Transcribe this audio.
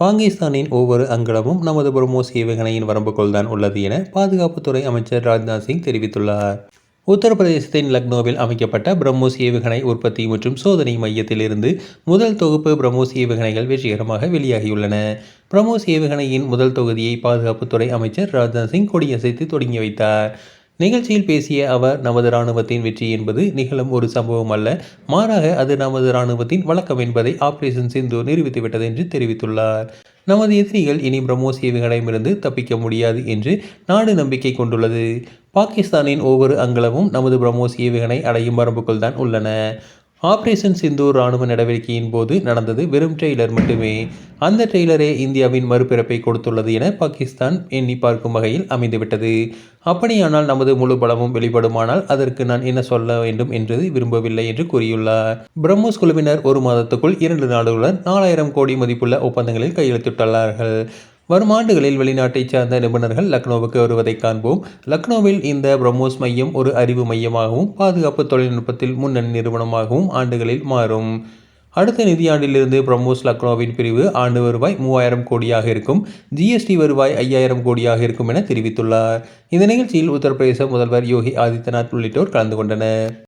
பாகிஸ்தானின் ஒவ்வொரு அங்கலமும் நமது பிரம்மோஸ் ஏவுகணையின் வரம்புக்குள் தான் உள்ளது என பாதுகாப்புத்துறை அமைச்சர் ராஜ்நாத் சிங் தெரிவித்துள்ளார். உத்தரப்பிரதேசத்தின் லக்னோவில் அமைக்கப்பட்ட பிரம்மோஸ் ஏவுகணை உற்பத்தி மற்றும் சோதனை மையத்திலிருந்து முதல் தொகுப்பு பிரம்மோஸ் ஏவுகணைகள் வெற்றிகரமாக வெளியாகியுள்ளன. பிரம்மோஸ் ஏவுகணையின் முதல் தொகுதியை பாதுகாப்புத்துறை அமைச்சர் ராஜ்நாத் சிங் கொடியசைத்து தொடங்கி வைத்தார். நிகழ்ச்சியில் பேசிய அவர் நமது இராணுவத்தின் வெற்றி என்பது நிகழும் ஒரு சம்பவம் அல்ல. மாறாக அது நமது இராணுவத்தின் வழக்கம் என்பதை ஆபரேஷன் சிந்து நிரூபித்துவிட்டது என்று தெரிவித்துள்ளார். நமது எதிரிகள் இனி பிரம்மோஸ் ஏவுகணையிலிருந்து தப்பிக்க முடியாது என்று நாடு நம்பிக்கை கொண்டுள்ளது. பாகிஸ்தானின் ஒவ்வொரு அங்கலமும் நமது பிரம்மோஸ் ஏவுகணை அடையும் வரம்புக்குள் தான் உள்ளன. ஆப்ரேஷன் சிந்தூர் ராணுவ நடவடிக்கையின் போது நடந்தது வெறும் ட்ரெய்லர் மட்டுமே. அந்த ட்ரெய்லரே இந்தியாவின் மறுபிறப்பை கொடுத்துள்ளது என பாகிஸ்தான் எண்ணி பார்க்கும் வகையில் அமைந்துவிட்டது. அப்படியானால் நமது முழு பலமும் வெளிப்படுமானால் அதற்கு நான் என்ன சொல்ல வேண்டும் என்று விரும்பவில்லை என்று கூறியுள்ளார். பிரம்மோஸ் குழுவினர் ஒரு மாதத்துக்குள் இரண்டு நாடுகளுடன் நாலாயிரம் கோடி மதிப்புள்ள ஒப்பந்தங்களில் கையெழுத்திட்டுள்ளார்கள். வரும் ஆண்டுகளில் வெளிநாட்டைச் சார்ந்த நிபுணர்கள் லக்னோவுக்கு வருவதை காண்போம். லக்னோவில் இந்த பிரம்மோஸ் மையம் ஒரு அறிவு மையமாகவும் பாதுகாப்பு தொழில்நுட்பத்தில் முன்னணி நிறுவனமாகவும் ஆண்டுகளில் மாறும். அடுத்த நிதியாண்டிலிருந்து பிரம்மோஸ் லக்னோவின் பிரிவு ஆண்டு வருவாய் மூவாயிரம் கோடியாக இருக்கும். ஜிஎஸ்டி வருவாய் ஐயாயிரம் கோடியாக இருக்கும் என தெரிவித்துள்ளார். இந்த நிகழ்ச்சியில் உத்தரப்பிரதேச முதல்வர் யோகி ஆதித்யநாத் உள்ளிட்டோர் கலந்து கொண்டனர்.